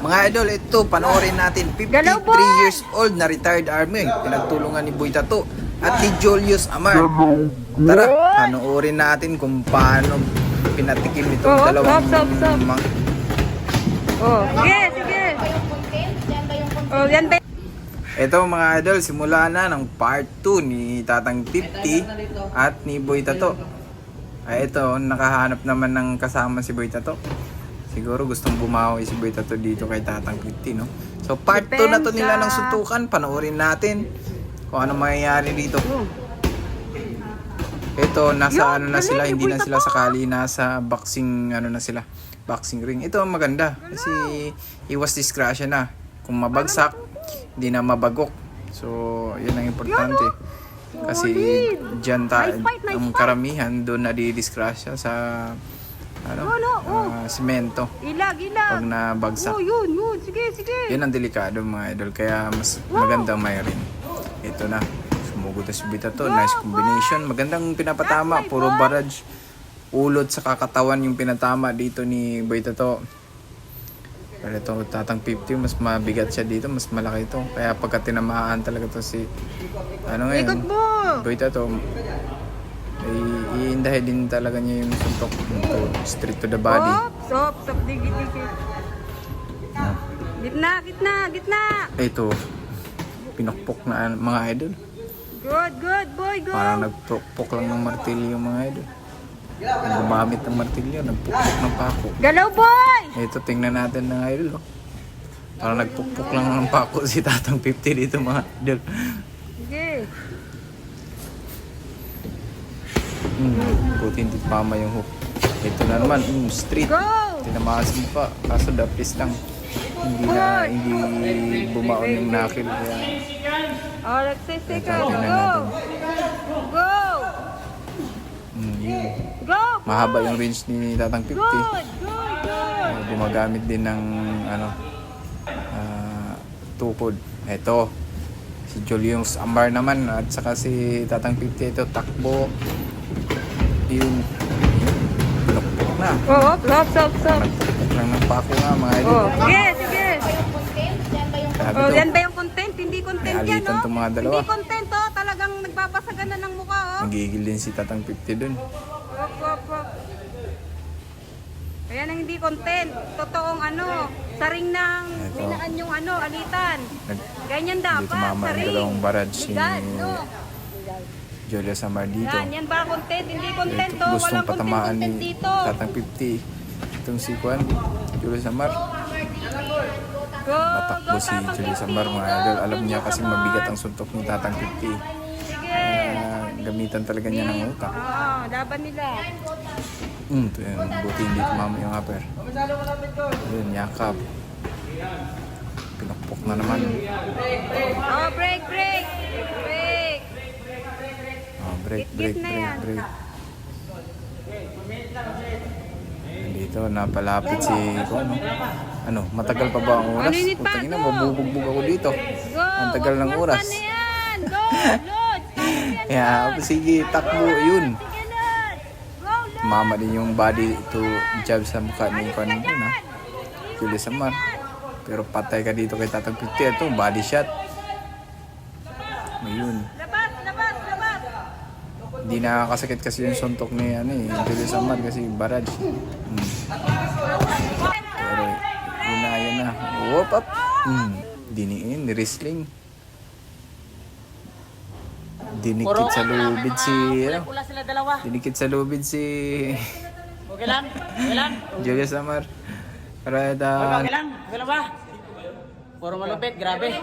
Mga idol, ito, panoorin natin. 53 Galaw, boy! years old na retired army. Pinagtulungan ni Boy Tato at ni Julius Amar. Tara, panoorin natin kung paano pinatikim itong Oo, dalawang stop, stop, stop. mga- Oh, sige, sige. Oh, yan ba? Ito mga idol, simula na ng part 2 ni Tatang 50 at ni Boy Tato. Ay ito, nakahanap naman ng kasama si Boy Tato. Siguro gustong bumawi si Boy Tato dito kay Tatang 50, no? So part 2 na to nila ng suntukan, panoorin natin kung ano mangyayari dito. Oh. Ito, nasa ano na sila, hindi na sila sakali, nasa boxing, ano na sila, boxing ring. Ito ang maganda, kasi iwas disgrasya na. Kung mabagsak, hindi na mabagok. So, yun ang importante. Kasi dyan ta, ang karamihan doon na disgrasya sa ano, Oh, no, oh. ah, simento Ilag, ilag. pag nabagsak. Oh, yun, yun. Sige, sige. Yan ang delikado mga idol. Kaya mas maganda may rin. Ito na. Sumugod na si Bita to. Nice combination. Magandang pinapatama. Puro barrage. Ulot sa kakatawan yung pinatama dito ni Bita to. Pero ito, tatang 50, mas mabigat siya dito. Mas malaki ito. Kaya pagka tinamaan talaga to si... Ano Ikot ngayon? mo. Bita to. Ay, iindahin din talaga niya yung suntok. Ito, straight to the body. Stop, stop, stop. Dikit, dikit. Gitna, gitna, gitna. Ito, pinukpok na mga idol. Good, good, boy, go. Parang nagpukpok lang ng martilyo yung mga idol. Ang gumamit ng martilyo, nagpukpok ng pako. Galaw, boy. Ito, tingnan natin ng idol. Oh. Parang nagpukpok lang ng pako si Tatang 50 dito mga idol. Sige. Hmm, buti hindi pama yung hook. Ito na naman, mm, street. Go. Tinamaan sa mukha, kaso dapis lang. Hindi na, hindi bumaon yung nakil. Kaya, Oh, nagsisika. Ito, tingnan Go. natin. Go. mm, yun. Go. Mahaba yung range ni Tatang 50. Good, good, good. Uh, gumagamit din ng ano ah, tukod. Ito si Julius Ambar naman at saka si Tatang 50 ito takbo yung pinukpok na Oh, stop, stop, stop. nagpukpok lang ng pako nga mga idol Oh, sige, sige. Oh, to yan ba yung content? Hindi content yan, alitan oh. tong mga dalawa. Hindi content, oh. Talagang nagbabasagan na ng mukha, oh. nagigil din si Tatang 50 dun Wop, wop, wop. Kaya nang hindi content. Totoong ano, saring ng binaan yung ano, alitan. Ganyan dapat, tumama yung saring. dalawang ni Ligan, no? Julius Ambar dito Yan, yan ba content? Hindi content, oh. gustong Walang patamaan ni dito. Tatang 50 itong si Juan Julius Amar Go, Matakbo go, si 50, Ambar mga idol. Alam niya kasi mabigat ang suntok ni Tatang 50. Sige. Kaya gamitan talaga niya ng utak. Oo, laban nila. Hmm, ito yun. Buti hindi tumama yung upper. Yun, yakap. Pinukpok na naman. Oh, break, break. Break. Break, break, break, break. Dito, napalapit si... Kung ano, ano, matagal pa ba ang oras? Ano yun pa? Putang ina, mabubugbog ako dito. Ang tagal ng oras. Go, Lord. Lord. sige, takbo, yun. Mama din yung body to jab sa mukha ni Yan. yun ha. Julius Amar. Pero patay ka dito kay Tatang 50. Ito, body shot. Ayun. Hindi nakakasakit kasi yung suntok ni ano eh, Julius Amar kasi barrage. Hmm. Pero yun na, yun na. Whoop up. Hmm. Diniin, ni-wrestling. Dinikit sa lubid si, ano, dinikit sa lubid si Okay lang? Okay lang? Julius Amar. Para ito, Okay lang? Okay lang ba? Puro malupit, grabe.